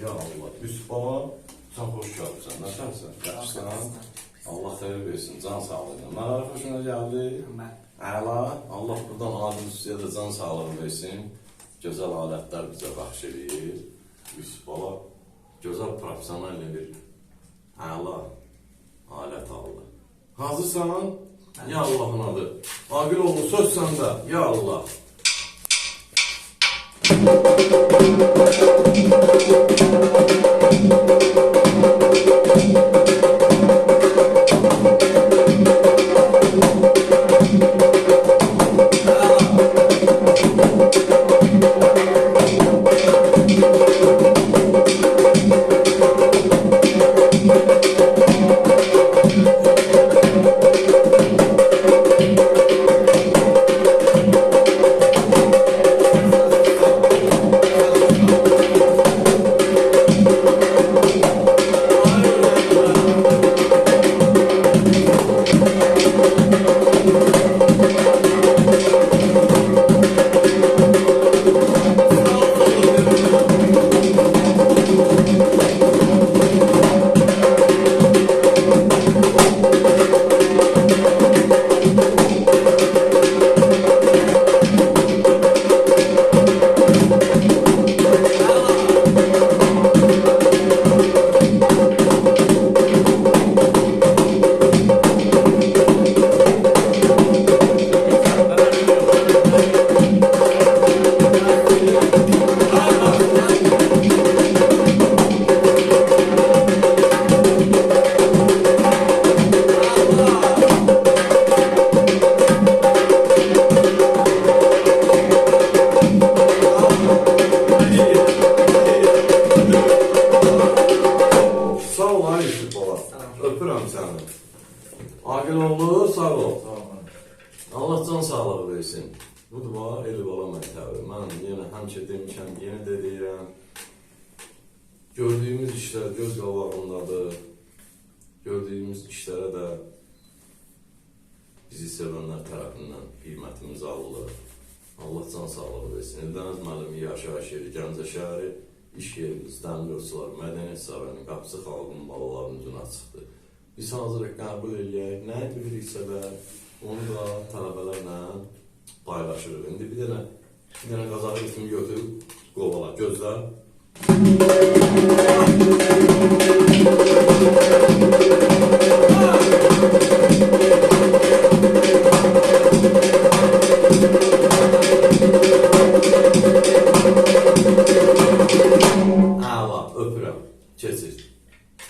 Ya Allah, Yusuf baba, xoş gəlibsən. Nəsənsən? Yaxşısan? Allah xeyir versin, can sağlığı. Nələr xoşuna gəldi? Ben Əla, Allah buradan alim sizə də can sağlığı versin. Gözəl alətlər bizə bəxş edir. Yusuf baba, gözəl profesional bir əla alət aldı. Hazırsan? Ya Allah'ın adı. Agil oğlu söz səndə. Ya Allah. Agil oğlu sağ ol. Allah can sağlığı versin. Bu dua eli bala məktəbi. Mən yenə həmişə demişəm, yenə də deyirəm. Gördüyümüz işlər göz qabağındadır. Gördüyümüz işlərə də bizi sevənlər tərəfindən qiymətimiz alınır. Allah can sağlığı versin. Eldəniz müəllimi yaşayış yeri, Gəncə şəhəri, iş yerimiz, dəmirçilər, mədəniyyət sarayının qapısı xalqın balalarının üzünə çıxdı. Hazır qəbul eləyək, nə biliriksə də onu da tələbələrlə paylaşırıq. İndi bir dənə bir dənə qazağı ritmi götürüb qovala, gözlə.